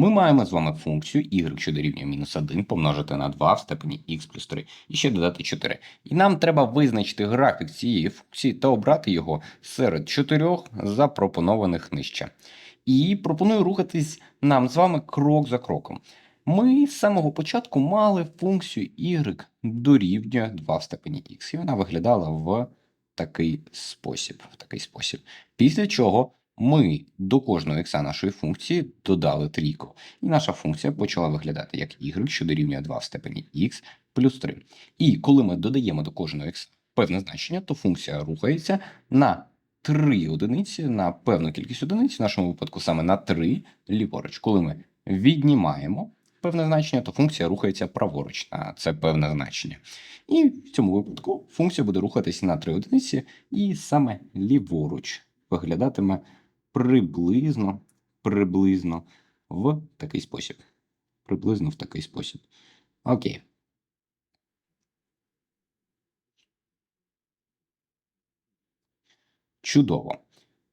Ми маємо з вами функцію y, що дорівнює мінус 1 помножити на 2 в степені x плюс 3 і ще додати 4. І нам треба визначити графік цієї функції та обрати його серед чотирьох запропонованих нижче. І пропоную рухатись нам з вами крок за кроком. Ми з самого початку мали функцію y дорівнює 2 в степені x, і вона виглядала в такий спосіб. В такий спосіб. Після чого ми до кожного ікса нашої функції додали трійку. І наша функція почала виглядати як y, що дорівнює 2 в степені x плюс 3. І коли ми додаємо до кожного ікса певне значення, то функція рухається на 3 одиниці, на певну кількість одиниць, в нашому випадку саме на 3 ліворуч. Коли ми віднімаємо певне значення, то функція рухається праворуч на це певне значення. І в цьому випадку функція буде рухатися на 3 одиниці і саме ліворуч виглядатиме приблизно, приблизно в такий спосіб. Приблизно в такий спосіб. Окей. Чудово.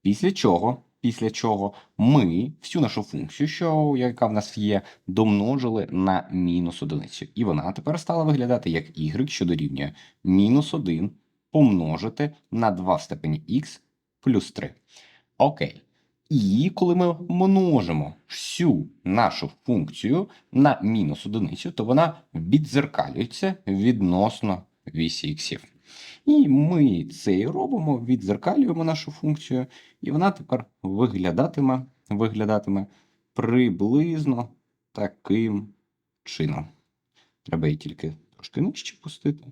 Після чого, після чого ми всю нашу функцію, що, яка в нас є, домножили на мінус одиницю. І вона тепер стала виглядати як y, що дорівнює мінус 1 помножити на 2 в степені x плюс 3. Окей. І коли ми множимо всю нашу функцію на мінус одиницю, то вона віддзеркалюється відносно вісі іксів. І ми це і робимо, віддзеркалюємо нашу функцію, і вона тепер виглядатиме, виглядатиме приблизно таким чином. Треба її тільки трошки нижче пустити.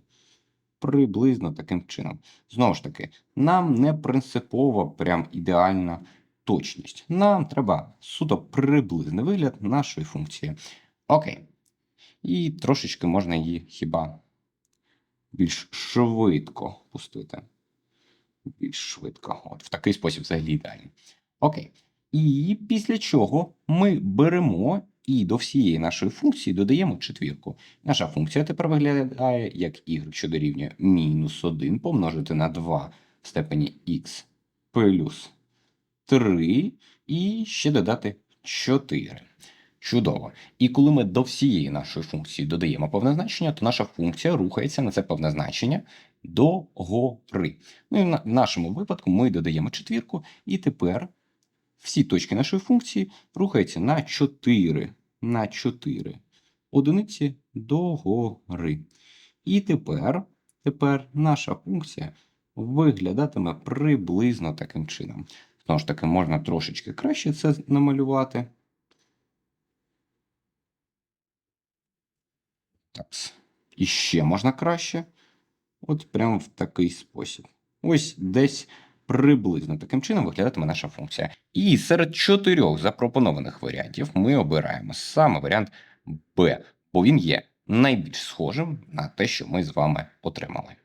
Приблизно таким чином. Знову ж таки, нам не принципово прям ідеальна точність. Нам треба суто приблизний вигляд нашої функції. Окей. І трошечки можна її хіба більш швидко пустити. Більш швидко. От в такий спосіб взагалі ідеально. Окей. І після чого ми беремо і до всієї нашої функції додаємо четвірку. Наша функція тепер виглядає як y, що дорівнює мінус 1 помножити на 2 в степені x плюс 3 і ще додати 4. Чудово. І коли ми до всієї нашої функції додаємо певне значення, то наша функція рухається на це певне значення до гори. Ну і в нашому випадку ми додаємо четвірку, і тепер всі точки нашої функції рухаються на 4, на 4 одиниці до гори. І тепер, тепер наша функція виглядатиме приблизно таким чином. Знову ж таки, можна трошечки краще це намалювати. Так. І ще можна краще. От прямо в такий спосіб. Ось десь приблизно таким чином виглядатиме наша функція. І серед чотирьох запропонованих варіантів ми обираємо саме варіант Б, бо він є найбільш схожим на те, що ми з вами отримали.